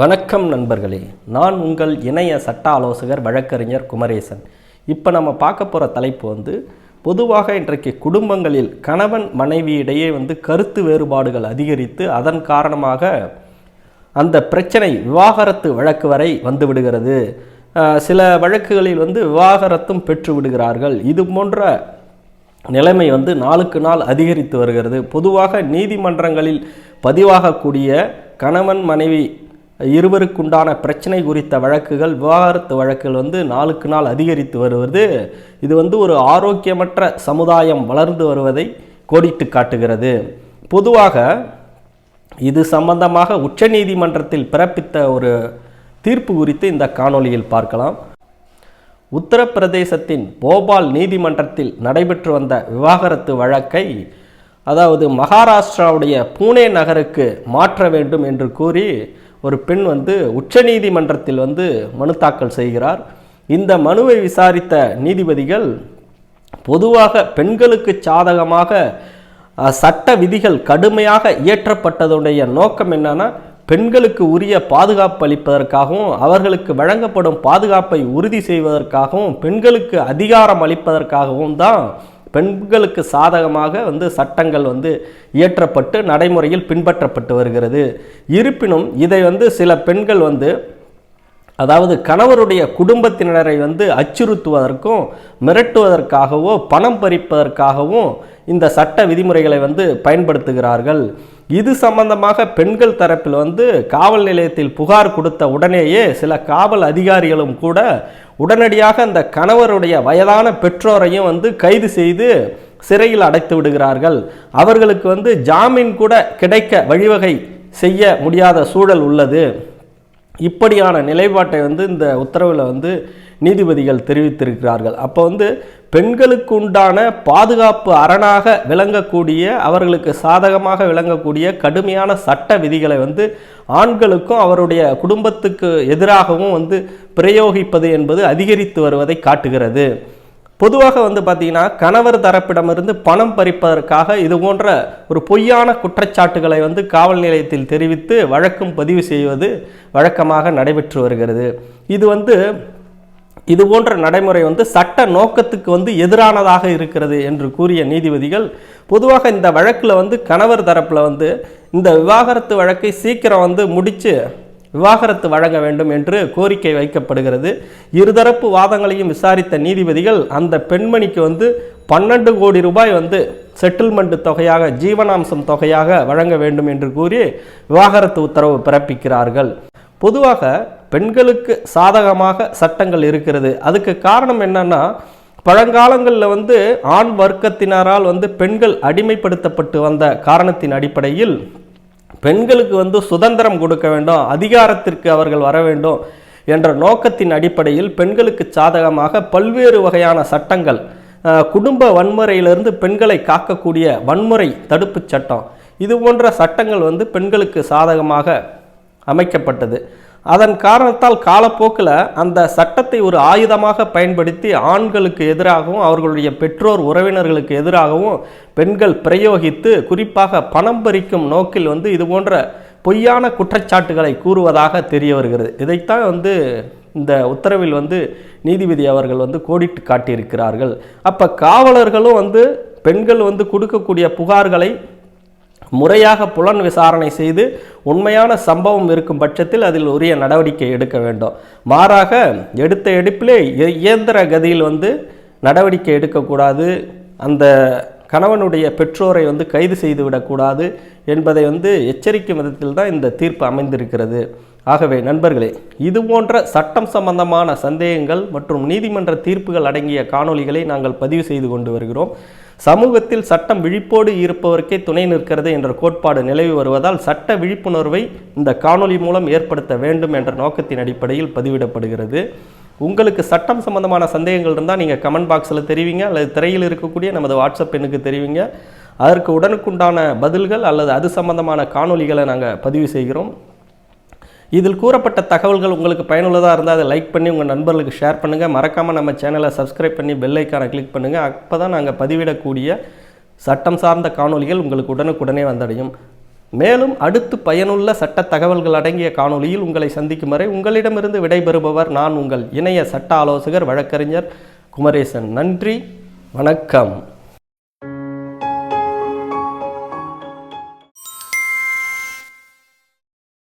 வணக்கம் நண்பர்களே. நான் உங்கள் இணைய சட்ட ஆலோசகர் வழக்கறிஞர் குமரேசன். இப்போ நம்ம பார்க்க போகிற தலைப்பு வந்து பொதுவாக இன்றைக்கு குடும்பங்களில் கணவன் மனைவியிடையே வந்து கருத்து வேறுபாடுகள் அதிகரித்து அதன் காரணமாக அந்த பிரச்சனை விவாகரத்து வழக்கு வரை வந்து விடுகிறது. சில வழக்குகளில் வந்து விவாகரத்தும் பெற்று விடுகிறார்கள். இது போன்ற நிலைமை வந்து நாளுக்கு நாள் அதிகரித்து வருகிறது. பொதுவாக நீதிமன்றங்களில் பதிவாகக்கூடிய கணவன் மனைவி இருவருக்குண்டான பிரச்சனை குறித்த வழக்குகள் விவாகரத்து வழக்குகள் வந்து நாளுக்கு நாள் அதிகரித்து வருவது. இது வந்து ஒரு ஆரோக்கியமற்ற சமுதாயம் வளர்ந்து வருவதை கோடிட்டு காட்டுகிறது. பொதுவாக இது சம்பந்தமாக உச்சநீதிமன்றத்தில் பிறப்பித்த ஒரு தீர்ப்பு குறித்து இந்த காணொளியில் பார்க்கலாம். உத்தரப்பிரதேசத்தின் போபால் நீதிமன்றத்தில் நடைபெற்று வந்த விவாகரத்து வழக்கை அதாவது மகாராஷ்டிராவுடைய பூனே நகருக்கு மாற்ற வேண்டும் என்று கூறி ஒரு பெண் வந்து உச்சநீதிமன்றத்தில் வந்து மனு தாக்கல் செய்கிறார். இந்த மனுவை விசாரித்த நீதிபதிகள் பொதுவாக பெண்களுக்கு சாதகமாக சட்ட விதிகள் கடுமையாக இயற்றப்பட்டதுடைய நோக்கம் என்னன்னா பெண்களுக்கு உரிய பாதுகாப்பு அளிப்பதற்காகவும் அவர்களுக்கு வழங்கப்படும் பாதுகாப்பை உறுதி செய்வதற்காகவும் பெண்களுக்கு அதிகாரம் அளிப்பதற்காகவும் தான் பெண்களுக்கு சாதகமாக வந்து சட்டங்கள் வந்து இயற்றப்பட்டு நடைமுறையில் பின்பற்றப்பட்டு வருகிறது. இருப்பினும் இதை வந்து சில பெண்கள் வந்து அதாவது கணவருடைய குடும்பத்தினரை வந்து அச்சுறுத்துவதற்கும் மிரட்டுவதற்காகவோ பணம் பறிப்பதற்காகவும் இந்த சட்ட விதிமுறைகளை வந்து பயன்படுத்துகிறார்கள். இது சம்பந்தமாக பெண்கள் தரப்பில் வந்து காவல் நிலையத்தில் புகார் கொடுத்த உடனேயே சில காவல் அதிகாரிகளும் கூட உடனடியாக அந்த கணவருடைய வயதான பெற்றோரையும் வந்து கைது செய்து சிறையில் அடைத்து விடுகிறார்கள். அவர்களுக்கு வந்து ஜாமீன் கூட கிடைக்க வழிவகை செய்ய முடியாத சூழல் உள்ளது. இப்படியான நிலைப்பாட்டை வந்து இந்த உத்தரவில் வந்து நீதிபதிகள் தெரிவித்திருக்கிறார்கள். அப்போ வந்து பெண்களுக்கு உண்டான பாதுகாப்பு அரணாக விளங்கக்கூடிய அவர்களுக்கு சாதகமாக விளங்கக்கூடிய கடுமையான சட்ட விதிகளை வந்து ஆண்களுக்கும் அவருடைய குடும்பத்துக்கு எதிராகவும் வந்து பிரயோகிப்பது என்பது அதிகரித்து வருவதை காட்டுகிறது. பொதுவாக வந்து பார்த்திங்கன்னா கணவர் தரப்பிடமிருந்து பணம் பறிப்பதற்காக இது போன்ற ஒரு பொய்யான குற்றச்சாட்டுகளை வந்து காவல் நிலையத்தில் தெரிவித்து வழக்கும் பதிவு செய்வது வழக்கமாக நடைபெற்று வருகிறது. இது வந்து இது போன்ற நடைமுறை வந்து சட்ட நோக்கத்துக்கு வந்து எதிரானதாக இருக்கிறது என்று கூறிய நீதிபதிகள் பொதுவாக இந்த வழக்கில் வந்து கணவர் தரப்பில் வந்து இந்த விவாகரத்து வழக்கை சீக்கிரம் வந்து முடித்து விவாகரத்து வழங்க வேண்டும் என்று கோரிக்கை வைக்கப்படுகிறது. இருதரப்பு வாதங்களையும் விசாரித்த நீதிபதிகள் அந்த பெண்மணிக்கு வந்து பன்னெண்டு கோடி ரூபாய் வந்து செட்டில்மெண்ட் தொகையாக ஜீவனாம்சம் தொகையாக வழங்க வேண்டும் என்று கூறி விவாகரத்து உத்தரவு பிறப்பிக்கிறார்கள். பொதுவாக பெண்களுக்கு சாதகமாக சட்டங்கள் இருக்கிறது. அதுக்கு காரணம் என்னன்னா பழங்காலங்களில் வந்து ஆண் வர்க்கத்தினரால் வந்து பெண்கள் அடிமைப்படுத்தப்பட்டு வந்த காரணத்தின் அடிப்படையில் பெண்களுக்கு வந்து சுதந்திரம் கொடுக்க வேண்டும் அதிகாரத்திற்கு அவர்கள் வர வேண்டும் என்ற நோக்கத்தின் அடிப்படையில் பெண்களுக்கு சாதகமாக பல்வேறு வகையான சட்டங்கள் குடும்ப வன்முறையிலிருந்து பெண்களை காக்கக்கூடிய வன்முறை தடுப்புச் சட்டம். இது போன்ற சட்டங்கள் வந்து பெண்களுக்கு சாதகமாக அமைக்கப்பட்டது. அதன் காரணத்தால் காலப்போக்கில் அந்த சட்டத்தை ஒரு ஆயுதமாக பயன்படுத்தி ஆண்களுக்கு எதிராகவும் அவர்களுடைய பெற்றோர் உறவினர்களுக்கு எதிராகவும் பெண்கள் பிரயோகித்து குறிப்பாக பணம் பறிக்கும் நோக்கில் வந்து இது போன்ற பொய்யான குற்றச்சாட்டுகளை கூறுவதாக தெரிய வருகிறது. இதைத்தான் வந்து இந்த உத்தரவில் வந்து நீதிபதி அவர்கள் வந்து கோடிட்டு காட்டியிருக்கிறார்கள். அப்போ காவலர்களும் வந்து பெண்கள் வந்து கொடுக்கக்கூடிய புகார்களை முறையாக புலன் விசாரணை செய்து உண்மையான சம்பவம் இருக்கும் பட்சத்தில் அதில் உரிய நடவடிக்கை எடுக்க வேண்டும். மாறாக எடுத்த எடுப்பிலே இயந்திர கதியில் வந்து நடவடிக்கை எடுக்கக்கூடாது. அந்த கணவனுடைய பெற்றோரை வந்து கைது செய்து விடக்கூடாது என்பதை வந்து எச்சரிக்கும் விதத்தில் தான் இந்த தீர்ப்பு அமைந்திருக்கிறது. ஆகவே நண்பர்களே இது போன்ற சட்டம் சம்பந்தமான சந்தேகங்கள் மற்றும் நீதிமன்ற தீர்ப்புகள் அடங்கிய காணொளிகளை நாங்கள் பதிவு செய்து கொண்டு வருகிறோம். சமூகத்தில் சட்டம் விழிப்போடு இருப்பவருக்கே துணை நிற்கிறது என்ற கோட்பாடு நிலவி வருவதால் சட்ட விழிப்புணர்வை இந்த காணொளி மூலம் ஏற்படுத்த வேண்டும் என்ற நோக்கத்தின் அடிப்படையில் பதிவிடப்படுகிறது. உங்களுக்கு சட்டம் சம்பந்தமான சந்தேகங்கள் இருந்தால் நீங்கள் கமெண்ட் பாக்ஸில் தெரிவிங்க அல்லது திரையில் இருக்கக்கூடிய நமது வாட்ஸ்அப் எண்ணுக்கு தெரிவிங்க. அதற்கு உடனுக்குண்டான பதில்கள் அல்லது அது சம்பந்தமான காணொளிகளை நாங்கள் பதிவு செய்கிறோம். இதில் கூறப்பட்ட தகவல்கள் உங்களுக்கு பயனுள்ளதாக இருந்தால் அதை லைக் பண்ணி உங்கள் நண்பர்களுக்கு ஷேர் பண்ணுங்கள் மறக்காமல் நம்ம சேனலை சப்ஸ்கிரைப் பண்ணி பெல் ஐக்கானை கிளிக் பண்ணுங்கள் அப்போ தான் நாங்கள் பதிவிடக்கூடிய சட்டம் சார்ந்த காணொளிகள் உங்களுக்கு உடனுக்குடனே வந்தடையும். மேலும் அடுத்து பயனுள்ள சட்ட தகவல்கள் அடங்கிய காணொலியில் உங்களை சந்திக்கும் வரை உங்களிடமிருந்து விடைபெறுபவர் நான் உங்கள் இணைய சட்ட ஆலோசகர் வழக்கறிஞர் குமரேசன். நன்றி வணக்கம்.